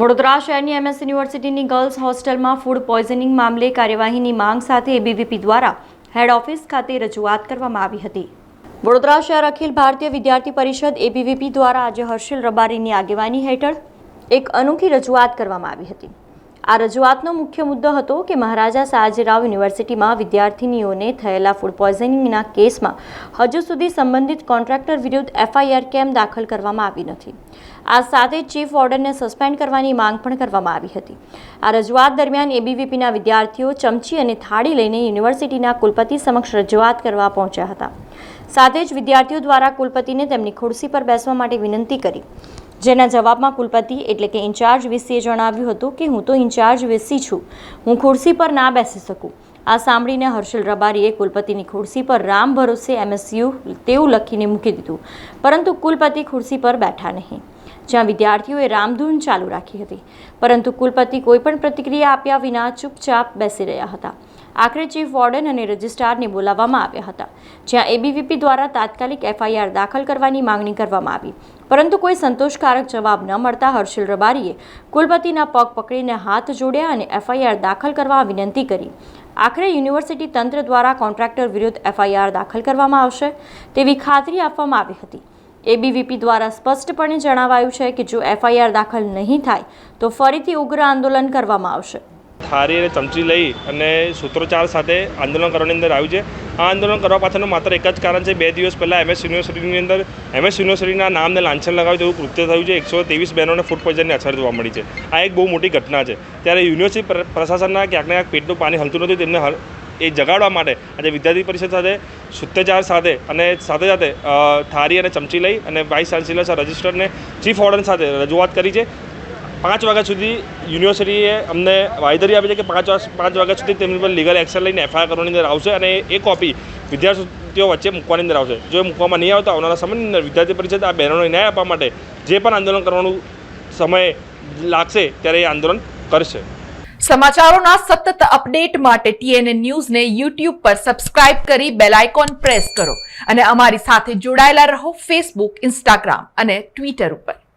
વડોદરા શહેરની એમએસ યુનિવર્સિટીની ગર્લ્સ હોસ્ટેલમાં ફૂડ પોઈઝનિંગ મામલે કાર્યવાહીની માંગ સાથે એબીવીપી દ્વારા હેડ ઓફિસ ખાતે રજૂઆત કરવામાં આવી હતી. વડોદરા શહેર અખિલ ભારતીય વિદ્યાર્થી પરિષદ એબીવીપી દ્વારા આજે હર્ષિલ રબારીની આગેવાની હેઠળ એક અનોખી રજૂઆત કરવામાં આવી હતી. આ રજૂઆતનો મુખ્ય મુદ્દો હતો કે મહારાજા સયાજીરાવ યુનિવર્સિટીમાં વિદ્યાર્થિનીઓને થયેલા ફૂડ પોઈઝનિંગના કેસમાં હજુ સુધી સંબંધિત કોન્ટ્રાક્ટર વિરુદ્ધ એફઆઈઆર કેમ દાખલ કરવામાં આવી નથી? આ સાથે ચીફ ઓર્ડરને સસ્પેન્ડ કરવાની માંગ પણ કરવામાં આવી હતી. આ રજૂઆત દરમિયાન એબીવીપીના વિદ્યાર્થીઓ ચમચી અને થાળી લઈને યુનિવર્સિટીના કુલપતિ સમક્ષ રજૂઆત કરવા પહોંચ્યા હતા. સાથે જ વિદ્યાર્થીઓ દ્વારા કુલપતિને તેમની ખુરશી પર બેસવા માટે વિનંતી કરી. જેના જવાબમાં કુલપતિ એટલે કે ઇન્ચાર્જ વીસીએ જણાવ્યું હતું કે, હું તો ઇન્ચાર્જ વીસી છું. હું ખુરશી પર ના બેસી શકું. આ સાંભળીને હર્ષિલ રબારીએ કુલપતિની ખુરશી પર રામ ભરોસે એમએસયુ તેવું લખીને મૂકી દીધું. પરંતુ કુલપતિ ખુરશી પર બેઠા નહીં. જ્યાં વિદ્યાર્થીઓએ રામધૂન ચાલુ રાખી હતી. પરંતુ કુલપતિ કોઈપણ પ્રતિક્રિયા આપ્યા વિના ચૂપચાપ બેસી રહ્યા હતા. આખરે ચીફ વોર્ડન અને રજિસ્ટ્રારને બોલાવવામાં આવ્યા હતા, જ્યાં એબીવીપી દ્વારા તાત્કાલિક એફઆઈઆર દાખલ કરવાની માંગણી કરવામાં આવી. પરંતુ કોઈ સંતોષકારક જવાબ ન મળતા હર્ષિલ રબારીએ કુલપતિના પગ પકડીને હાથ જોડ્યા અને એફઆઈઆર દાખલ કરવા વિનંતી કરી. આખરે યુનિવર્સિટી તંત્ર દ્વારા કોન્ટ્રાક્ટર વિરુદ્ધ એફઆઈઆર દાખલ કરવામાં આવશે તેવી ખાતરી આપવામાં આવી હતી. એબીવીપી દ્વારા સ્પષ્ટપણે જણાવાયું છે કે જો એફઆઈઆર દાખલ નહીં થાય, તો ફરીથી ઉગ્ર આંદોલન કરવામાં આવશે. થારી અને ચમચી લઈ અને સૂત્રોચ્ચાર સાથે આંદોલન કરવાની અંદર આવ્યું છે. આ આંદોલન કરવા પાછળનું માત્ર એક જ કારણ છે, બે દિવસ પહેલાં એમએસ યુનિવર્સિટીની અંદર એમએસ યુનિવર્સિટીના નામને લાંછન લગાવ્યું તેવું કૃત્ય થયું છે. એકસો ત્રેવીસ બહેનોને ફૂડ પોઈઝનની અસર જોવા મળી છે. આ એક બહુ મોટી ઘટના છે. ત્યારે યુનિવર્સિટી પ્રશાસનના ક્યાંક ને ક્યાંક પેટનું પાણી હલતું નથી, તેમને એ જગાડવા માટે આજે વિદ્યાર્થી પરિષદ સાથે સૂત્રોચ્ચાર સાથે અને સાથે સાથે થારી અને ચમચી લઈ અને વાઇસ ચાન્સેલર રજિસ્ટરને ચીફ વોર્ડન સાથે રજૂઆત કરી છે. પાંચ વાગ્યા સુધી યુનિવર્સિટીએ અમને વાયદરી આપી છે કે પાંચ પાંચ વાગ્યા સુધી તેમની પર લીગલ એક્શન લઈને એફઆઈઆર કરવાની અંદર આવશે અને એ કોપી વિદ્યાર્થીઓ વચ્ચે મૂકવાની અંદર આવશે. જો એ મૂકવામાં નહીં આવતા, આવનારા સમયની અંદર વિદ્યાર્થી પરિષદ આ બહેનોને ન્યાય આપવા માટે જે પણ આંદોલન કરવાનું સમય લાગશે, ત્યારે એ આંદોલન કરશે. સમાચારોના સતત અપડેટ માટે ટીએનએ ન્યૂઝને યુટ્યુબ પર સબસ્ક્રાઇબ કરી બેલ આઇકોન પ્રેસ કરો અને અમારી સાથે જોડાયેલા રહો ફેસબુક ઇન્સ્ટાગ્રામ અને ટ્વિટર ઉપર.